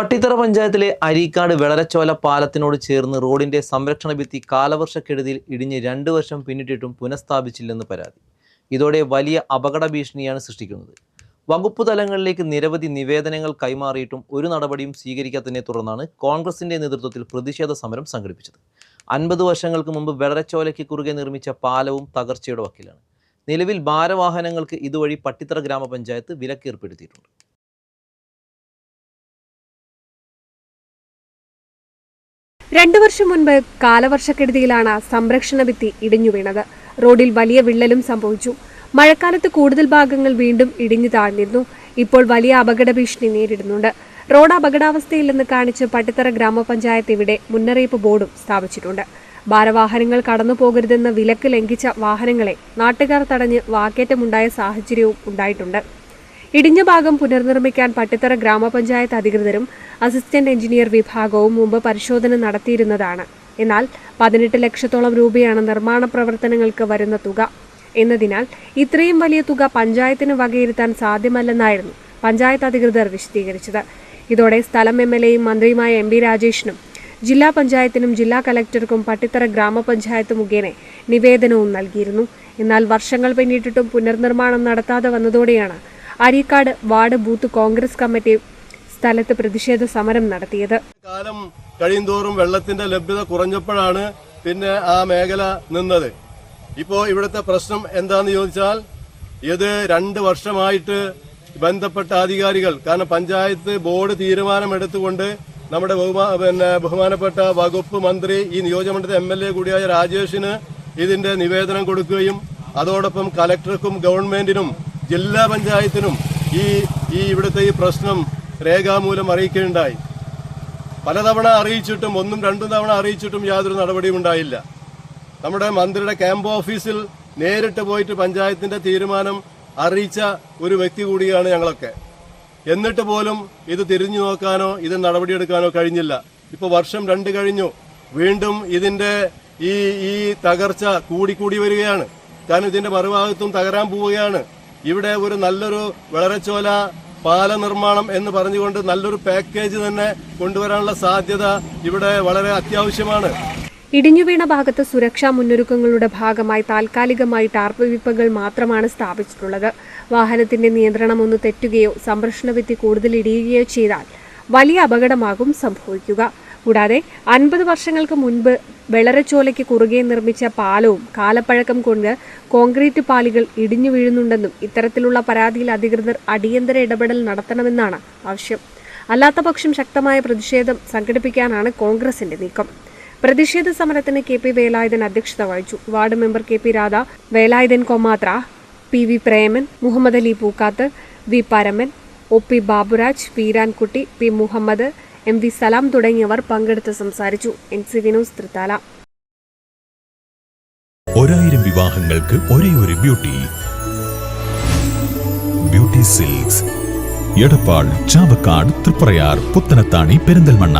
പട്ടിത്തറ പഞ്ചായത്തിലെ അരീക്കാട് വെളരച്ചോല പാലത്തിനോട് ചേർന്ന് റോഡിന്റെ സംരക്ഷണ ഭിത്തി കാലവർഷക്കെടുതിയിൽ ഇടിഞ്ഞ് രണ്ടു വർഷം പിന്നിട്ടിട്ടും പുനഃസ്ഥാപിച്ചില്ലെന്ന് പരാതി. ഇതോടെ വലിയ അപകട ഭീഷണിയാണ് സൃഷ്ടിക്കുന്നത്. വകുപ്പ് തലങ്ങളിലേക്ക് നിരവധി നിവേദനങ്ങൾ കൈമാറിയിട്ടും ഒരു നടപടിയും സ്വീകരിക്കാത്തതിനെ തുടർന്നാണ് കോൺഗ്രസിന്റെ നേതൃത്വത്തിൽ പ്രതിഷേധ സമരം സംഘടിപ്പിച്ചത്. അൻപത് വർഷങ്ങൾക്ക് മുമ്പ് വെളരച്ചോലയ്ക്ക് കുറുകെ നിർമ്മിച്ച പാലവും തകർച്ചയുടെ വക്കിലാണ്. നിലവിൽ ഭാരവാഹനങ്ങൾക്ക് ഇതുവഴി പട്ടിത്തറ ഗ്രാമപഞ്ചായത്ത് വിലക്കേർപ്പെടുത്തിയിട്ടുണ്ട്. രണ്ടു വർഷം മുൻപ് കാലവർഷക്കെടുതിയിലാണ് സംരക്ഷണ ഭിത്തി ഇടിഞ്ഞു വീണത്. റോഡിൽ വലിയ വിള്ളലും സംഭവിച്ചു. മഴക്കാലത്ത് കൂടുതൽ ഭാഗങ്ങൾ വീണ്ടും ഇടിഞ്ഞു താഴ്ന്നിരുന്നു. ഇപ്പോൾ വലിയ അപകട ഭീഷണി നേരിടുന്നുണ്ട്. റോഡ് അപകടാവസ്ഥയില്ലെന്ന് കാണിച്ച് പട്ടിത്തറ ഗ്രാമപഞ്ചായത്ത് ഇവിടെ മുന്നറിയിപ്പ് ബോർഡും സ്ഥാപിച്ചിട്ടുണ്ട്. ഭാരവാഹനങ്ങൾ കടന്നു പോകരുതെന്ന വിലക്ക് ലംഘിച്ച വാഹനങ്ങളെ നാട്ടുകാർ തടഞ്ഞ് വാക്കേറ്റമുണ്ടായ സാഹചര്യവും ഉണ്ടായിട്ടുണ്ട്. ഇടിഞ്ഞ ഭാഗം പുനർനിർമ്മിക്കാൻ പട്ടിത്തറ ഗ്രാമപഞ്ചായത്ത് അധികൃതരും അസിസ്റ്റന്റ് എഞ്ചിനീയർ വിഭാഗവും മുമ്പ് പരിശോധന നടത്തിയിരുന്നതാണ്. എന്നാൽ പതിനെട്ട് ലക്ഷത്തോളം രൂപയാണ് നിർമ്മാണ പ്രവർത്തനങ്ങൾക്ക് വരുന്ന തുക. എന്നതിനാൽ ഇത്രയും വലിയ തുക പഞ്ചായത്തിന് വകയിരുത്താൻ സാധ്യമല്ലെന്നായിരുന്നു പഞ്ചായത്ത് അധികൃതർ വിശദീകരിച്ചത്. ഇതോടെ സ്ഥലം എം എൽ എയും മന്ത്രിയുമായ എം ബി രാജേഷിനും ജില്ലാ പഞ്ചായത്തിനും ജില്ലാ കലക്ടർക്കും പട്ടിത്തറ ഗ്രാമപഞ്ചായത്ത് മുഖേന നിവേദനവും നൽകിയിരുന്നു. എന്നാൽ വർഷങ്ങൾ പിന്നിട്ടിട്ടും പുനർനിർമ്മാണം നടത്താതെ വന്നതോടെയാണ് Areekkad ward booth Congress committee സ്ഥലത്ത് പ്രതിഷേധ സമരം നടത്തിയത്. കാലം കഴിയുന്തോറും വെള്ളത്തിന്റെ ലഭ്യത കുറഞ്ഞപ്പോഴാണ് പിന്നെ ആ മേഖല നിന്നത്. ഇപ്പോ ഇവിടുത്തെ പ്രശ്നം എന്താന്ന് ചോദിച്ചാൽ ഇത് രണ്ട് വർഷമായിട്ട് ബന്ധപ്പെട്ട അധികാരികൾ കാരണം പഞ്ചായത്ത് ബോർഡ് തീരുമാനമെടുത്തുകൊണ്ട് നമ്മുടെ പിന്നെ ബഹുമാനപ്പെട്ട വകുപ്പ് മന്ത്രി ഈ നിയോജകമണ്ഡലത്തെ എം എൽ എ കൂടിയായ രാജേഷിന് ഇതിന്റെ നിവേദനം കൊടുക്കുകയും അതോടൊപ്പം കലക്ടർക്കും ഗവൺമെന്റിനും ജില്ലാ പഞ്ചായത്തിനും ഈ ഈ ഇവിടുത്തെ ഈ പ്രശ്നം രേഖാമൂലം അറിയിക്കുകയുണ്ടായി പലതവണ അറിയിച്ചിട്ടും ഒന്നും രണ്ടും തവണ അറിയിച്ചിട്ടും യാതൊരു നടപടിയും ഉണ്ടായില്ല. നമ്മുടെ മന്ത്രിയുടെ ക്യാമ്പ് ഓഫീസിൽ നേരിട്ട് പോയിട്ട് പഞ്ചായത്തിന്റെ തീരുമാനം അറിയിച്ച ഒരു വ്യക്തി കൂടിയാണ് ഞങ്ങളൊക്കെ. എന്നിട്ട് പോലും ഇത് തിരിഞ്ഞു നോക്കാനോ ഇത് നടപടിയെടുക്കാനോ കഴിഞ്ഞില്ല. ഇപ്പൊ വർഷം രണ്ട് കഴിഞ്ഞു. വീണ്ടും ഇതിന്റെ ഈ ഈ തകർച്ച കൂടിക്കൂടി വരികയാണ്. കാരണം ഇതിന്റെ മറുഭാഗത്തും തകരാൻ പോവുകയാണ്. ഇവിടെ ഒരു നല്ലൊരു വിളരച്ചോല പാല നിർമ്മാണം എന്ന് പറഞ്ഞുകൊണ്ട് നല്ലൊരു പാക്കേജ് തന്നെ കൊണ്ടുവരാനുള്ള സാധ്യത ഇവിടെ വളരെ അത്യാവശ്യമാണ്. ഇടിഞ്ഞു വീണ ഭാഗത്ത് സുരക്ഷാ മുന്നൊരുക്കങ്ങളുടെ ഭാഗമായി താൽക്കാലികമായി ടാർപ്പ് വിപ്പകൾ മാത്രമാണ് സ്ഥാപിച്ചിട്ടുള്ളത്. വാഹനത്തിന്റെ നിയന്ത്രണം ഒന്ന് തെറ്റുകയോ സംരക്ഷണ ഭിത്തി കൂടുതൽ ഇടിയുകയോ ചെയ്താൽ വലിയ അപകടമാകും സംഭവിക്കുക. കൂടാതെ അൻപത് വർഷങ്ങൾക്ക് മുൻപ് വെളരച്ചോലയ്ക്ക് കുറുകെ നിർമ്മിച്ച പാലവും കാലപ്പഴക്കം കൊണ്ട് കോൺക്രീറ്റ് പാലികൾ ഇടിഞ്ഞു വീഴുന്നുണ്ടെന്നും ഇത്തരത്തിലുള്ള പരാതിയിൽ അധികൃതർ അടിയന്തര ഇടപെടൽ നടത്തണമെന്നാണ് ആവശ്യം. അല്ലാത്തപക്ഷം ശക്തമായ പ്രതിഷേധം സംഘടിപ്പിക്കാനാണ് കോൺഗ്രസിന്റെ നീക്കം. പ്രതിഷേധ സമരത്തിന് കെ പി വേലായുധൻ അധ്യക്ഷത വഹിച്ചു. Ward member K P Radha Velayudhan Komathra P V Preman Muhammad Ali Pookkath V Paraman O P Baburaj Veerankutty P Muhammad M V Salam തുടങ്ങിയവർ പങ്കെടുത്ത് സംസാരിച്ചു. N C Vinos Thrithala. ഒരായിരം വിവാഹങ്ങൾക്ക് ഒരേ ഒരു beauty. Beauty silks. Edappal Chavakkad Triprayar Puthanathani Perinthalmanna.